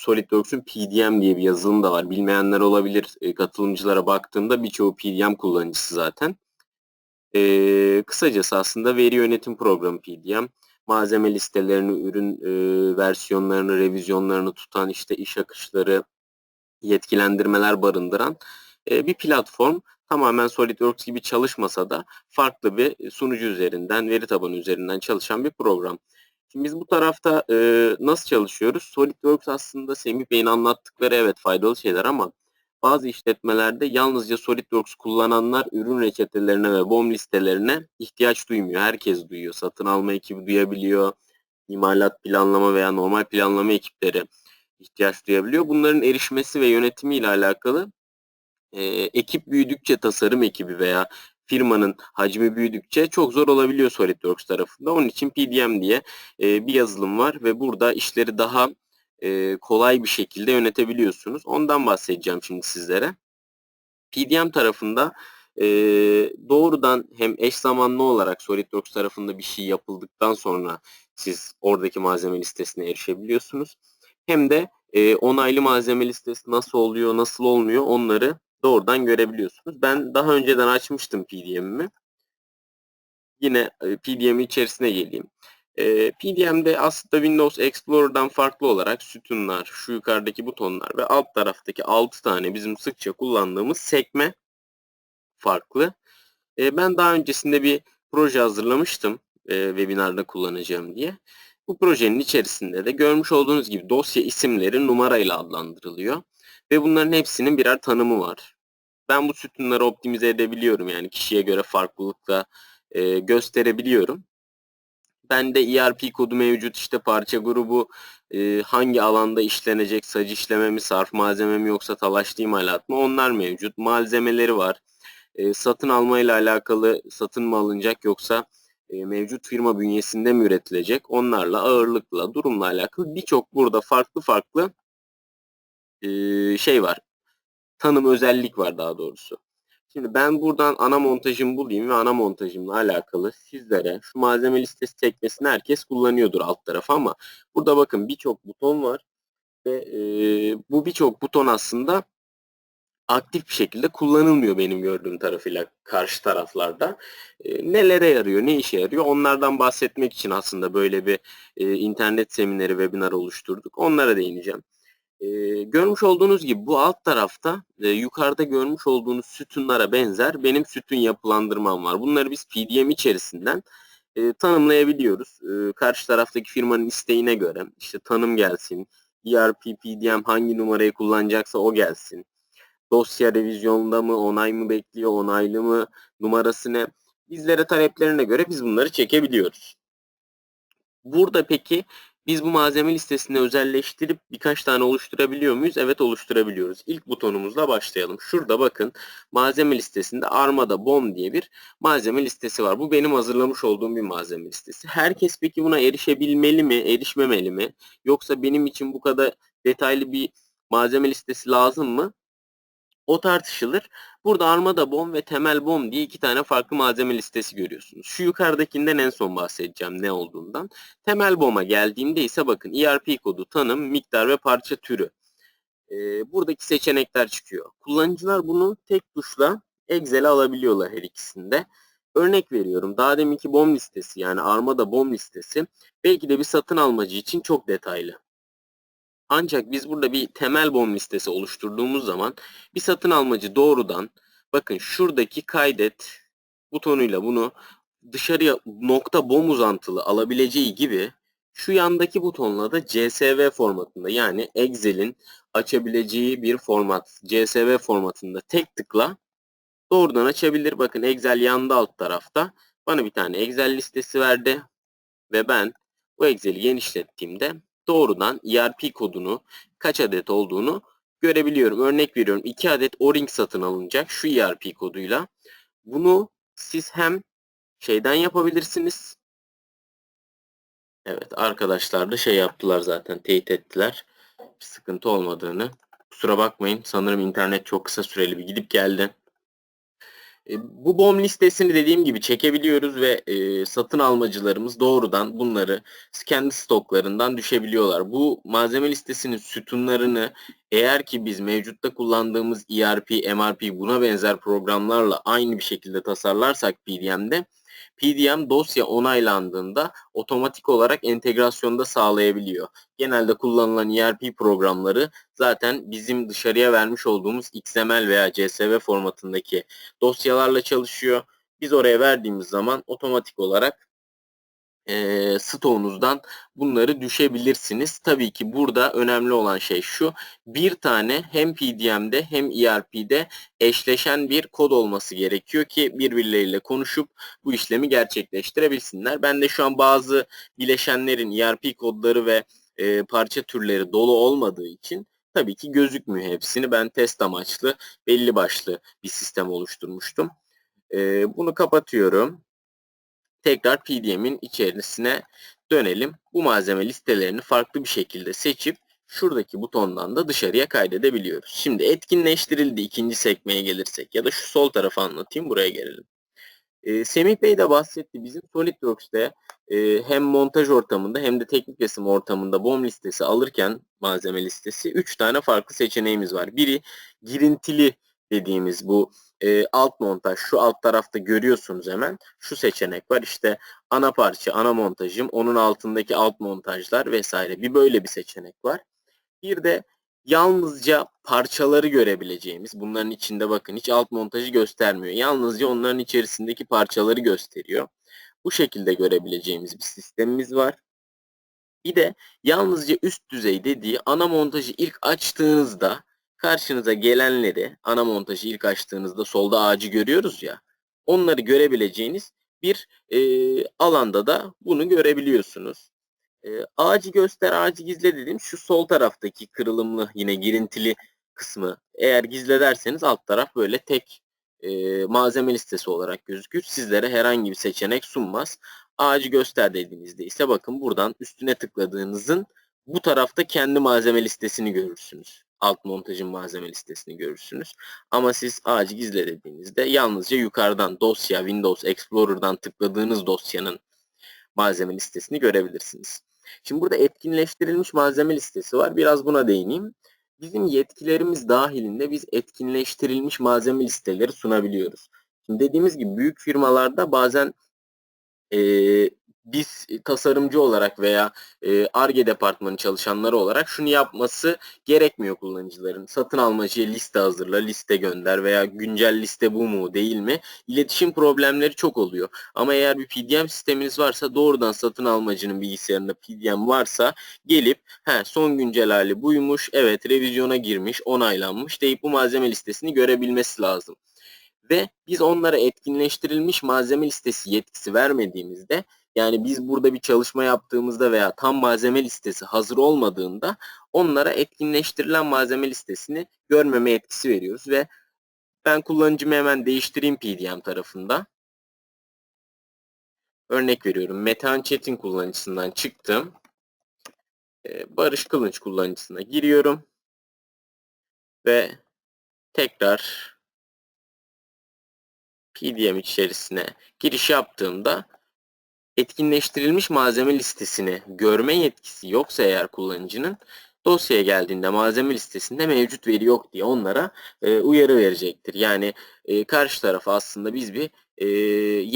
SolidWorks'un PDM diye bir yazılım da var. Bilmeyenler olabilir. E, katılımcılara baktığımda birçoğu PDM kullanıcısı zaten. E, kısacası aslında veri yönetim programı PDM. Malzeme listelerini, ürün e, versiyonlarını, revizyonlarını tutan işte iş akışları, yetkilendirmeler barındıran e, bir platform. Tamamen SolidWorks gibi çalışmasa da farklı bir sunucu üzerinden, veri tabanı üzerinden çalışan bir program. Şimdi biz bu tarafta e, nasıl çalışıyoruz? SolidWorks aslında Semih Bey'in anlattıkları evet faydalı şeyler ama bazı işletmelerde yalnızca SolidWorks kullananlar ürün reçetelerine ve BOM listelerine ihtiyaç duymuyor. Herkes duyuyor. Satın alma ekibi duyabiliyor. İmalat planlama veya normal planlama ekipleri ihtiyaç duyabiliyor. Bunların erişmesi ve yönetimi ile alakalı e, ekip büyüdükçe tasarım ekibi veya firmanın hacmi büyüdükçe çok zor olabiliyor SolidWorks tarafında. Onun için PDM diye e, bir yazılım var ve burada işleri daha e, kolay bir şekilde yönetebiliyorsunuz. Ondan bahsedeceğim şimdi sizlere. PDM tarafında e, doğrudan hem eş zamanlı olarak SolidWorks tarafında bir şey yapıldıktan sonra siz oradaki malzeme listesine erişebiliyorsunuz. Hem de e, onaylı malzeme listesi nasıl oluyor, nasıl olmuyor onları doğrudan görebiliyorsunuz. Ben daha önceden açmıştım PDM'imi. Yine e, PDM içerisine geleyim. E, PDM'de aslında Windows Explorer'dan farklı olarak sütunlar, şu yukarıdaki butonlar ve alt taraftaki 6 tane bizim sıkça kullandığımız sekme farklı. E, ben daha öncesinde bir proje hazırlamıştım e, webinarda kullanacağım diye. Bu projenin içerisinde de görmüş olduğunuz gibi dosya isimleri numarayla adlandırılıyor. Ve bunların hepsinin birer tanımı var. Ben bu sütunları optimize edebiliyorum. Yani kişiye göre farklılıkla e, gösterebiliyorum. Bende ERP kodu mevcut. İşte parça grubu e, hangi alanda işlenecek? Sacı işleme mi, sarf malzeme mi yoksa talaşlı imalat mı? Onlar mevcut. Malzemeleri var. E, satın alma ile alakalı satın mı alınacak yoksa e, mevcut firma bünyesinde mi üretilecek? Onlarla ağırlıkla, durumla alakalı birçok burada farklı farklı şey var. Tanım özellik var daha doğrusu. Şimdi ben buradan ana montajımı bulayım ve ana montajımla alakalı sizlere şu malzeme listesi sekmesini herkes kullanıyordur alt tarafı ama burada bakın birçok buton var ve e, bu birçok buton aslında aktif bir şekilde kullanılmıyor benim gördüğüm tarafıyla karşı taraflarda. E, nelere yarıyor, ne işe yarıyor onlardan bahsetmek için aslında böyle bir e, internet semineri, webinar oluşturduk. Onlara değineceğim. E, görmüş olduğunuz gibi bu alt tarafta e, yukarıda görmüş olduğunuz sütunlara benzer benim sütun yapılandırmam var. Bunları biz PDM içerisinden e, tanımlayabiliyoruz. E, karşı taraftaki firmanın isteğine göre işte tanım gelsin, ERP, PDM hangi numarayı kullanacaksa o gelsin. Dosya revizyonda mı, onay mı bekliyor, onaylı mı, numarası ne? Bizlere taleplerine göre biz bunları çekebiliyoruz. Burada peki biz bu malzeme listesini özelleştirip birkaç tane oluşturabiliyor muyuz? Evet oluşturabiliyoruz. İlk butonumuzla başlayalım. Şurada bakın malzeme listesinde Armada BOM diye bir malzeme listesi var. Bu benim hazırlamış olduğum bir malzeme listesi. Herkes peki buna erişebilmeli mi, erişmemeli mi? Yoksa benim için bu kadar detaylı bir malzeme listesi lazım mı? O tartışılır. Burada armada bom ve temel bom diye iki tane farklı malzeme listesi görüyorsunuz. Şu yukarıdakinden en son bahsedeceğim ne olduğundan. Temel boma geldiğimde ise bakın ERP kodu, tanım, miktar ve parça türü. Ee, buradaki seçenekler çıkıyor. Kullanıcılar bunu tek tuşla Excel'e alabiliyorlar her ikisinde. Örnek veriyorum. Daha deminki bom listesi yani armada bom listesi belki de bir satın almacı için çok detaylı. Ancak biz burada bir temel bom listesi oluşturduğumuz zaman bir satın almacı doğrudan bakın şuradaki kaydet butonuyla bunu dışarıya nokta bom uzantılı alabileceği gibi şu yandaki butonla da CSV formatında yani Excel'in açabileceği bir format CSV formatında tek tıkla doğrudan açabilir. Bakın Excel yanda alt tarafta bana bir tane Excel listesi verdi ve ben bu Excel'i genişlettiğimde doğrudan ERP kodunu kaç adet olduğunu görebiliyorum. Örnek veriyorum 2 adet O-ring satın alınacak şu ERP koduyla. Bunu siz hem şeyden yapabilirsiniz. Evet arkadaşlar da şey yaptılar zaten teyit ettiler. Bir sıkıntı olmadığını. Kusura bakmayın sanırım internet çok kısa süreli bir gidip geldi. E, bu BOM listesini dediğim gibi çekebiliyoruz ve e, satın almacılarımız doğrudan bunları kendi stoklarından düşebiliyorlar. Bu malzeme listesinin sütunlarını eğer ki biz mevcutta kullandığımız ERP, MRP buna benzer programlarla aynı bir şekilde tasarlarsak PDM'de PDM dosya onaylandığında otomatik olarak entegrasyonda sağlayabiliyor. Genelde kullanılan ERP programları zaten bizim dışarıya vermiş olduğumuz XML veya CSV formatındaki dosyalarla çalışıyor. Biz oraya verdiğimiz zaman otomatik olarak e, stoğunuzdan bunları düşebilirsiniz. Tabii ki burada önemli olan şey şu. Bir tane hem PDM'de hem ERP'de eşleşen bir kod olması gerekiyor ki birbirleriyle konuşup bu işlemi gerçekleştirebilsinler. Ben de şu an bazı bileşenlerin ERP kodları ve e, parça türleri dolu olmadığı için tabii ki gözükmüyor hepsini. Ben test amaçlı belli başlı bir sistem oluşturmuştum. E, bunu kapatıyorum tekrar PDM'in içerisine dönelim. Bu malzeme listelerini farklı bir şekilde seçip şuradaki butondan da dışarıya kaydedebiliyoruz. Şimdi etkinleştirildi ikinci sekmeye gelirsek ya da şu sol tarafı anlatayım buraya gelelim. E, Semih Bey de bahsetti. Bizim SolidWorks'te e, hem montaj ortamında hem de teknik resim ortamında BOM listesi alırken malzeme listesi 3 tane farklı seçeneğimiz var. Biri girintili dediğimiz bu e, alt montaj şu alt tarafta görüyorsunuz hemen şu seçenek var işte ana parça ana montajım onun altındaki alt montajlar vesaire bir böyle bir seçenek var. Bir de yalnızca parçaları görebileceğimiz bunların içinde bakın hiç alt montajı göstermiyor. Yalnızca onların içerisindeki parçaları gösteriyor. Bu şekilde görebileceğimiz bir sistemimiz var. Bir de yalnızca üst düzey dediği ana montajı ilk açtığınızda karşınıza gelenleri ana montajı ilk açtığınızda solda ağacı görüyoruz ya onları görebileceğiniz bir e, alanda da bunu görebiliyorsunuz. E, ağacı göster, ağacı gizle dediğim şu sol taraftaki kırılımlı yine girintili kısmı. Eğer gizle derseniz alt taraf böyle tek e, malzeme listesi olarak gözükür. Sizlere herhangi bir seçenek sunmaz. Ağacı göster dediğinizde ise bakın buradan üstüne tıkladığınızın bu tarafta kendi malzeme listesini görürsünüz alt montajın malzeme listesini görürsünüz. Ama siz ağacı gizle dediğinizde yalnızca yukarıdan dosya Windows Explorer'dan tıkladığınız dosyanın malzeme listesini görebilirsiniz. Şimdi burada etkinleştirilmiş malzeme listesi var. Biraz buna değineyim. Bizim yetkilerimiz dahilinde biz etkinleştirilmiş malzeme listeleri sunabiliyoruz. Şimdi dediğimiz gibi büyük firmalarda bazen e, biz tasarımcı olarak veya ARGE departmanı çalışanları olarak şunu yapması gerekmiyor kullanıcıların. Satın almacıya liste hazırla, liste gönder veya güncel liste bu mu değil mi? İletişim problemleri çok oluyor. Ama eğer bir PDM sisteminiz varsa doğrudan satın almacının bilgisayarında PDM varsa gelip he, son güncel hali buymuş, evet revizyona girmiş, onaylanmış deyip bu malzeme listesini görebilmesi lazım ve biz onlara etkinleştirilmiş malzeme listesi yetkisi vermediğimizde yani biz burada bir çalışma yaptığımızda veya tam malzeme listesi hazır olmadığında onlara etkinleştirilen malzeme listesini görmeme etkisi veriyoruz ve ben kullanıcımı hemen değiştireyim PDM tarafında. Örnek veriyorum. Metehan Çetin kullanıcısından çıktım. Ee, Barış Kılınç kullanıcısına giriyorum. Ve tekrar PDM içerisine giriş yaptığımda etkinleştirilmiş malzeme listesini görme yetkisi yoksa eğer kullanıcının dosyaya geldiğinde malzeme listesinde mevcut veri yok diye onlara e, uyarı verecektir. Yani e, karşı tarafa aslında biz bir e,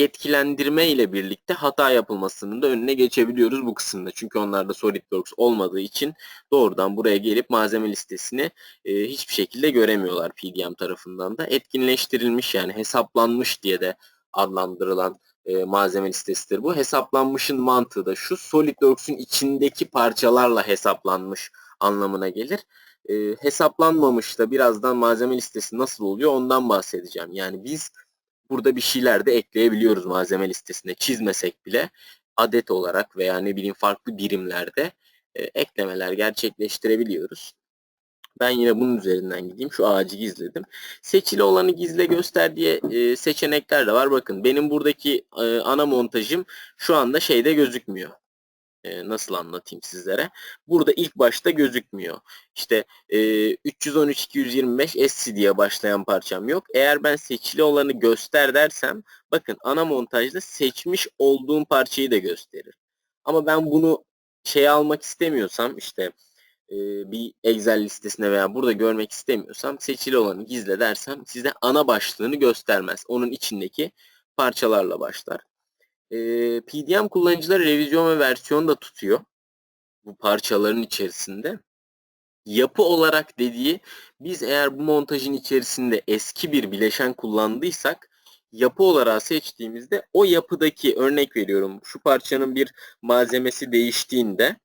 yetkilendirme ile birlikte hata yapılmasının da önüne geçebiliyoruz bu kısımda. Çünkü onlarda SolidWorks olmadığı için doğrudan buraya gelip malzeme listesini e, hiçbir şekilde göremiyorlar PDM tarafından da. Etkinleştirilmiş yani hesaplanmış diye de adlandırılan e, malzeme listesidir bu. Hesaplanmışın mantığı da şu SolidWorks'ün içindeki parçalarla hesaplanmış anlamına gelir. E, hesaplanmamış da birazdan malzeme listesi nasıl oluyor ondan bahsedeceğim. Yani biz burada bir şeyler de ekleyebiliyoruz malzeme listesine çizmesek bile adet olarak veya ne bileyim farklı birimlerde e, eklemeler gerçekleştirebiliyoruz. Ben yine bunun üzerinden gideyim. Şu ağacı gizledim. Seçili olanı gizle göster diye e, seçenekler de var. Bakın benim buradaki e, ana montajım şu anda şeyde gözükmüyor. e, nasıl anlatayım sizlere? Burada ilk başta gözükmüyor. İşte e, 313-225 SC diye başlayan parçam yok. Eğer ben seçili olanı göster dersem bakın ana montajda seçmiş olduğum parçayı da gösterir. Ama ben bunu şey almak istemiyorsam işte e, bir Excel listesine veya burada görmek istemiyorsam seçili olanı gizle dersem size ana başlığını göstermez. Onun içindeki parçalarla başlar. E, PDM kullanıcıları revizyon ve versiyon da tutuyor. Bu parçaların içerisinde. Yapı olarak dediği biz eğer bu montajın içerisinde eski bir bileşen kullandıysak yapı olarak seçtiğimizde o yapıdaki örnek veriyorum şu parçanın bir malzemesi değiştiğinde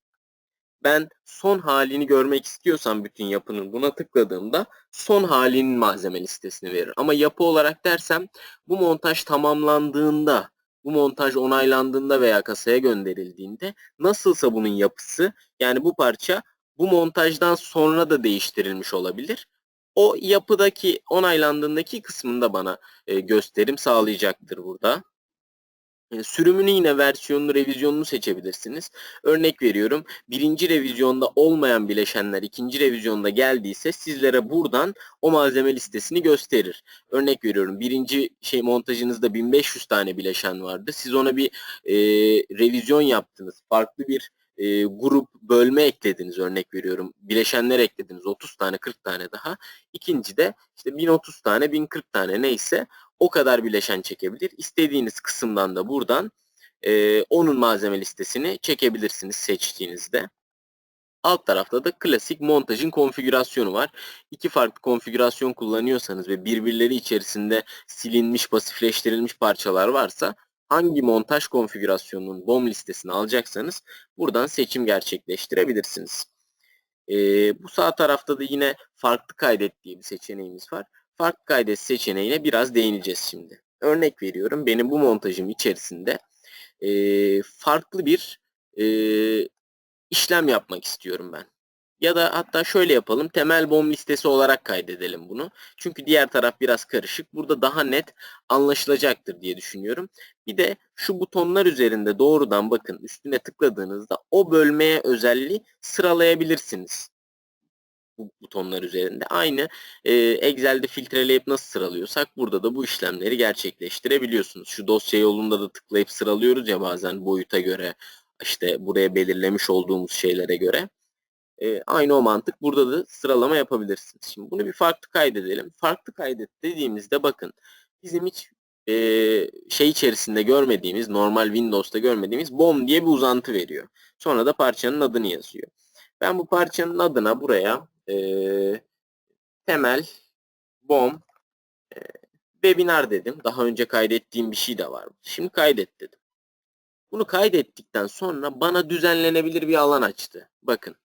ben son halini görmek istiyorsam bütün yapının buna tıkladığımda son halinin malzeme listesini verir. Ama yapı olarak dersem bu montaj tamamlandığında, bu montaj onaylandığında veya kasaya gönderildiğinde nasılsa bunun yapısı yani bu parça bu montajdan sonra da değiştirilmiş olabilir. O yapıdaki onaylandığındaki kısmında bana e, gösterim sağlayacaktır burada. E, sürümünü yine versiyonunu, revizyonunu seçebilirsiniz. Örnek veriyorum. Birinci revizyonda olmayan bileşenler ikinci revizyonda geldiyse sizlere buradan o malzeme listesini gösterir. Örnek veriyorum. Birinci şey montajınızda 1500 tane bileşen vardı. Siz ona bir e, revizyon yaptınız. Farklı bir e, grup bölme eklediniz örnek veriyorum. Bileşenler eklediniz 30 tane 40 tane daha. İkinci de işte 1030 tane 1040 tane neyse o kadar bileşen çekebilir. İstediğiniz kısımdan da buradan e, onun malzeme listesini çekebilirsiniz seçtiğinizde. Alt tarafta da klasik montajın konfigürasyonu var. İki farklı konfigürasyon kullanıyorsanız ve birbirleri içerisinde silinmiş, pasifleştirilmiş parçalar varsa hangi montaj konfigürasyonunun BOM listesini alacaksanız buradan seçim gerçekleştirebilirsiniz. Ee, bu sağ tarafta da yine farklı kaydet diye bir seçeneğimiz var. Farklı kaydet seçeneğine biraz değineceğiz şimdi. Örnek veriyorum benim bu montajım içerisinde e, farklı bir e, işlem yapmak istiyorum ben. Ya da hatta şöyle yapalım. Temel bom listesi olarak kaydedelim bunu. Çünkü diğer taraf biraz karışık. Burada daha net anlaşılacaktır diye düşünüyorum. Bir de şu butonlar üzerinde doğrudan bakın üstüne tıkladığınızda o bölmeye özelliği sıralayabilirsiniz. Bu butonlar üzerinde. Aynı e, Excel'de filtreleyip nasıl sıralıyorsak burada da bu işlemleri gerçekleştirebiliyorsunuz. Şu dosya yolunda da tıklayıp sıralıyoruz ya bazen boyuta göre işte buraya belirlemiş olduğumuz şeylere göre. E, aynı o mantık burada da sıralama yapabilirsiniz. Şimdi bunu bir farklı kaydedelim. Farklı kaydet dediğimizde bakın bizim hiç e, şey içerisinde görmediğimiz, normal Windows'ta görmediğimiz BOM diye bir uzantı veriyor. Sonra da parçanın adını yazıyor. Ben bu parçanın adına buraya e, temel BOM e, webinar dedim. Daha önce kaydettiğim bir şey de var. Şimdi kaydet dedim. Bunu kaydettikten sonra bana düzenlenebilir bir alan açtı. Bakın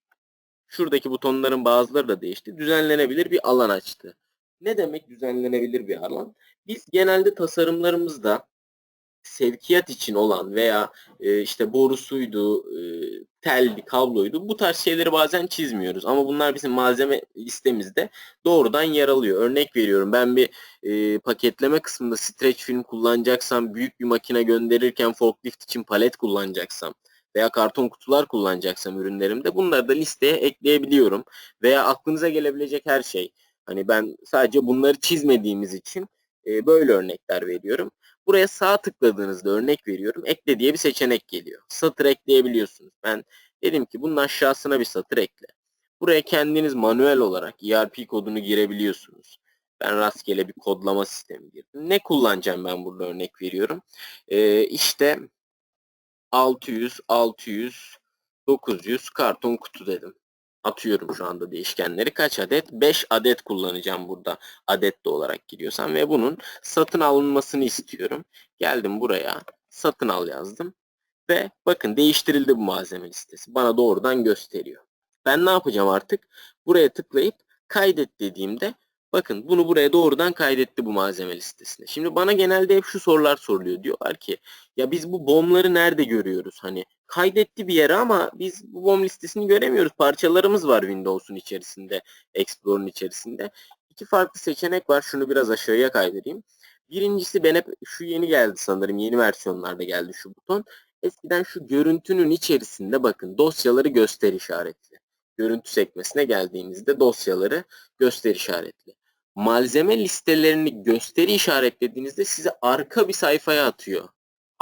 Şuradaki butonların bazıları da değişti. Düzenlenebilir bir alan açtı. Ne demek düzenlenebilir bir alan? Biz genelde tasarımlarımızda sevkiyat için olan veya e, işte borusuydu, e, telli, kabloydu bu tarz şeyleri bazen çizmiyoruz. Ama bunlar bizim malzeme listemizde doğrudan yer alıyor. Örnek veriyorum ben bir e, paketleme kısmında stretch film kullanacaksam, büyük bir makine gönderirken forklift için palet kullanacaksam veya karton kutular kullanacaksam ürünlerimde bunları da listeye ekleyebiliyorum. Veya aklınıza gelebilecek her şey. Hani ben sadece bunları çizmediğimiz için e, böyle örnekler veriyorum. Buraya sağ tıkladığınızda örnek veriyorum. Ekle diye bir seçenek geliyor. Satır ekleyebiliyorsunuz. Ben dedim ki bunun aşağısına bir satır ekle. Buraya kendiniz manuel olarak ERP kodunu girebiliyorsunuz. Ben rastgele bir kodlama sistemi girdim. Ne kullanacağım ben burada örnek veriyorum. Ee, işte 600, 600, 900 karton kutu dedim. Atıyorum şu anda değişkenleri. Kaç adet? 5 adet kullanacağım burada. Adet de olarak giriyorsam ve bunun satın alınmasını istiyorum. Geldim buraya. Satın al yazdım. Ve bakın değiştirildi bu malzeme listesi. Bana doğrudan gösteriyor. Ben ne yapacağım artık? Buraya tıklayıp kaydet dediğimde Bakın bunu buraya doğrudan kaydetti bu malzeme listesine. Şimdi bana genelde hep şu sorular soruluyor. Diyorlar ki ya biz bu bomları nerede görüyoruz? Hani kaydetti bir yere ama biz bu bom listesini göremiyoruz. Parçalarımız var Windows'un içerisinde, Explorer'ın içerisinde. İki farklı seçenek var. Şunu biraz aşağıya kaydedeyim. Birincisi ben hep şu yeni geldi sanırım. Yeni versiyonlarda geldi şu buton. Eskiden şu görüntünün içerisinde bakın dosyaları göster işaretli. Görüntü sekmesine geldiğinizde dosyaları göster işaretli. Malzeme listelerini gösteri işaretlediğinizde size arka bir sayfaya atıyor.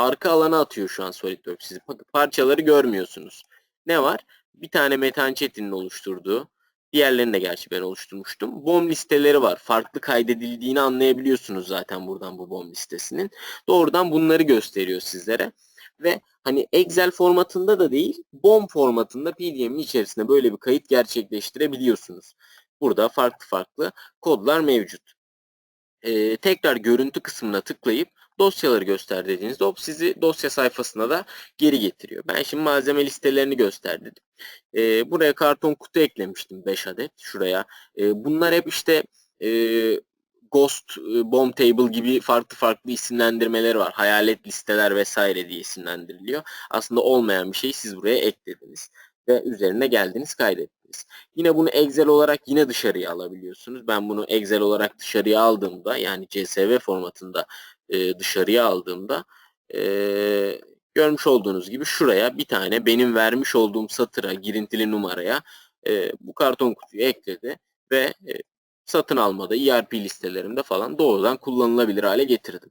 Arka alana atıyor şu an SolidWorks sizi. Parçaları görmüyorsunuz. Ne var? Bir tane Metan Çetin'in oluşturduğu, diğerlerini de gerçi ben oluşturmuştum. BOM listeleri var. Farklı kaydedildiğini anlayabiliyorsunuz zaten buradan bu BOM listesinin. Doğrudan bunları gösteriyor sizlere. Ve hani Excel formatında da değil, BOM formatında PDF'in içerisinde böyle bir kayıt gerçekleştirebiliyorsunuz. Burada farklı farklı kodlar mevcut. Ee, tekrar görüntü kısmına tıklayıp dosyaları göster dediğinizde hop sizi dosya sayfasına da geri getiriyor. Ben şimdi malzeme listelerini göster dedim. Ee, buraya karton kutu eklemiştim 5 adet şuraya. Ee, bunlar hep işte e, Ghost Bomb Table gibi farklı farklı isimlendirmeleri var. Hayalet listeler vesaire diye isimlendiriliyor. Aslında olmayan bir şeyi siz buraya eklediniz ve üzerine geldiniz kaydettiniz. Yine bunu Excel olarak yine dışarıya alabiliyorsunuz. Ben bunu Excel olarak dışarıya aldığımda yani CSV formatında e, dışarıya aldığımda e, görmüş olduğunuz gibi şuraya bir tane benim vermiş olduğum satıra girintili numaraya e, bu karton kutuyu ekledi ve e, satın almada ERP listelerimde falan doğrudan kullanılabilir hale getirdim.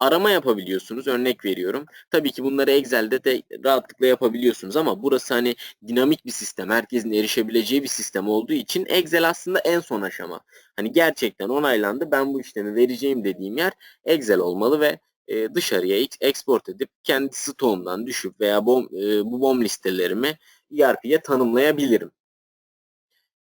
Arama yapabiliyorsunuz. Örnek veriyorum. Tabii ki bunları Excel'de de rahatlıkla yapabiliyorsunuz ama burası hani dinamik bir sistem. Herkesin erişebileceği bir sistem olduğu için Excel aslında en son aşama. Hani gerçekten onaylandı. Ben bu işlemi vereceğim dediğim yer Excel olmalı ve e, dışarıya export edip kendi stoğumdan düşüp veya bom, e, bu bom listelerimi ERP'ye tanımlayabilirim.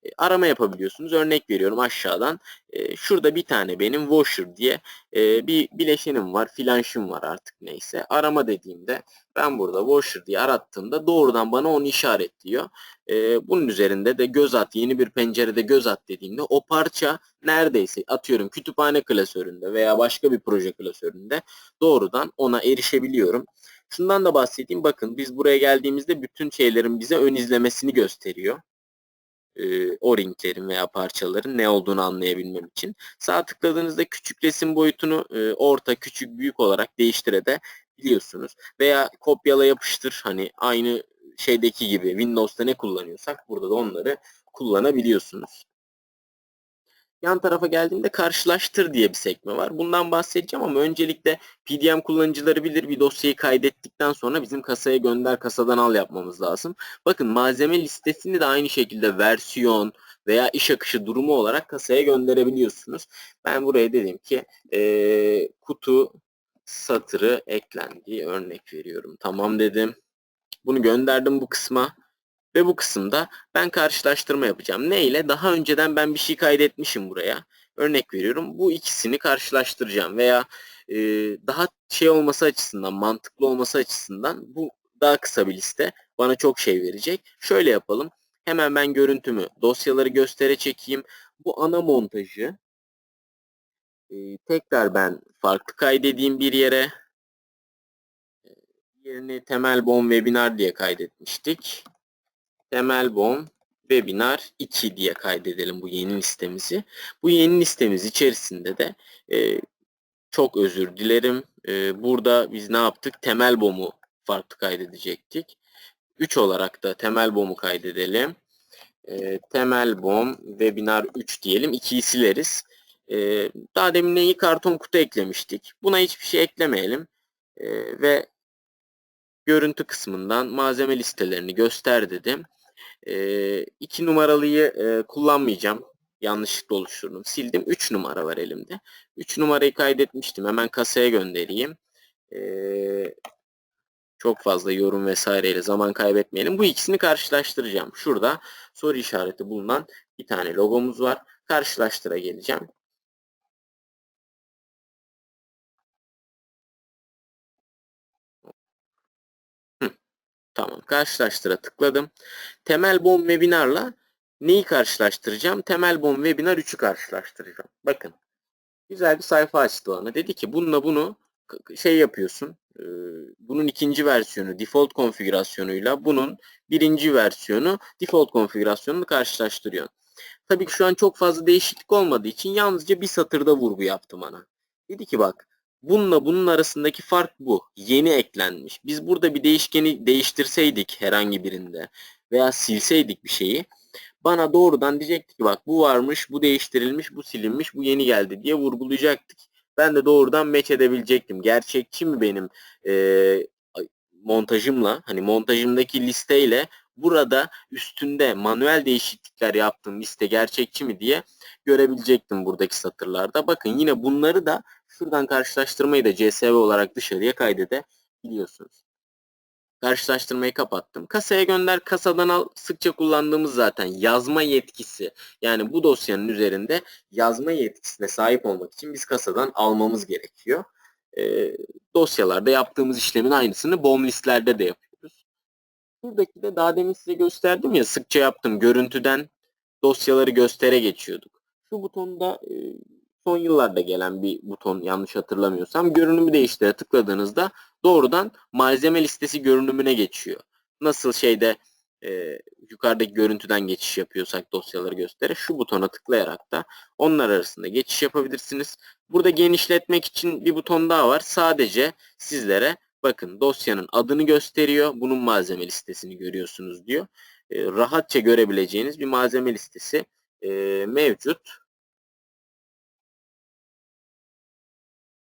E, arama yapabiliyorsunuz. Örnek veriyorum aşağıdan. E, şurada bir tane benim washer diye e, bir bileşenim var. Flanşım var artık neyse. Arama dediğimde ben burada washer diye arattığımda doğrudan bana onu işaretliyor. bunun üzerinde de göz at. Yeni bir pencerede göz at dediğimde o parça neredeyse atıyorum kütüphane klasöründe veya başka bir proje klasöründe doğrudan ona erişebiliyorum. Şundan da bahsedeyim. Bakın biz buraya geldiğimizde bütün şeylerin bize ön izlemesini gösteriyor e, o ringlerin veya parçaların ne olduğunu anlayabilmem için. Sağ tıkladığınızda küçük resim boyutunu e, orta, küçük, büyük olarak değiştirebiliyorsunuz. Veya kopyala yapıştır hani aynı şeydeki gibi Windows'ta ne kullanıyorsak burada da onları kullanabiliyorsunuz. Yan tarafa geldiğimde karşılaştır diye bir sekme var. Bundan bahsedeceğim ama öncelikle PDM kullanıcıları bilir bir dosyayı kaydettikten sonra bizim kasaya gönder kasadan al yapmamız lazım. Bakın malzeme listesini de aynı şekilde versiyon veya iş akışı durumu olarak kasaya gönderebiliyorsunuz. Ben buraya dedim ki e, kutu satırı eklendi örnek veriyorum. Tamam dedim. Bunu gönderdim bu kısma. Ve bu kısımda ben karşılaştırma yapacağım. Ne ile? Daha önceden ben bir şey kaydetmişim buraya. Örnek veriyorum. Bu ikisini karşılaştıracağım veya e, daha şey olması açısından, mantıklı olması açısından bu daha kısa bir liste. Bana çok şey verecek. Şöyle yapalım. Hemen ben görüntümü, dosyaları göstere çekeyim. Bu ana montajı e, tekrar ben farklı kaydedeyim bir yere. E, yerini temel bom webinar diye kaydetmiştik temel bom webinar 2 diye kaydedelim bu yeni listemizi. Bu yeni listemiz içerisinde de e, çok özür dilerim. E, burada biz ne yaptık? Temel bomu farklı kaydedecektik. 3 olarak da temel bomu kaydedelim. E, temel bom webinar 3 diyelim. 2'yi sileriz. E, daha demin neyi karton kutu eklemiştik. Buna hiçbir şey eklemeyelim. E, ve görüntü kısmından malzeme listelerini göster dedim. E, numaralıyı kullanmayacağım. Yanlışlıkla oluşturdum. Sildim. 3 numara var elimde. 3 numarayı kaydetmiştim. Hemen kasaya göndereyim. Çok fazla yorum vesaireyle zaman kaybetmeyelim. Bu ikisini karşılaştıracağım. Şurada soru işareti bulunan bir tane logomuz var. Karşılaştıra geleceğim. Tamam. Karşılaştıra tıkladım. Temel Bom Webinar'la neyi karşılaştıracağım? Temel Bom Webinar 3'ü karşılaştıracağım. Bakın. Güzel bir sayfa açtı bana. Dedi ki bununla bunu şey yapıyorsun. Bunun ikinci versiyonu default konfigürasyonuyla bunun birinci versiyonu default konfigürasyonunu karşılaştırıyorsun. Tabii ki şu an çok fazla değişiklik olmadığı için yalnızca bir satırda vurgu yaptı bana. Dedi ki bak Bununla bunun arasındaki fark bu. Yeni eklenmiş. Biz burada bir değişkeni değiştirseydik herhangi birinde veya silseydik bir şeyi bana doğrudan diyecekti ki bak bu varmış, bu değiştirilmiş, bu silinmiş, bu yeni geldi diye vurgulayacaktık. Ben de doğrudan match edebilecektim. Gerçekçi mi benim e, montajımla hani montajımdaki listeyle burada üstünde manuel değişiklikler yaptığım liste gerçekçi mi diye görebilecektim buradaki satırlarda. Bakın yine bunları da şuradan karşılaştırmayı da CSV olarak dışarıya kaydedebiliyorsunuz. Karşılaştırmayı kapattım. Kasaya gönder, kasadan al. Sıkça kullandığımız zaten yazma yetkisi. Yani bu dosyanın üzerinde yazma yetkisine sahip olmak için biz kasadan almamız gerekiyor. Ee, dosyalarda yaptığımız işlemin aynısını bomb listlerde de yapıyoruz. Buradaki de daha demin size gösterdim ya sıkça yaptım. Görüntüden dosyaları göstere geçiyorduk. Şu butonda e, son yıllarda gelen bir buton yanlış hatırlamıyorsam görünümü değiştire tıkladığınızda doğrudan malzeme listesi görünümüne geçiyor. Nasıl şeyde e, yukarıdaki görüntüden geçiş yapıyorsak dosyaları göstere şu butona tıklayarak da onlar arasında geçiş yapabilirsiniz. Burada genişletmek için bir buton daha var. Sadece sizlere bakın dosyanın adını gösteriyor. Bunun malzeme listesini görüyorsunuz diyor. E, rahatça görebileceğiniz bir malzeme listesi e, mevcut.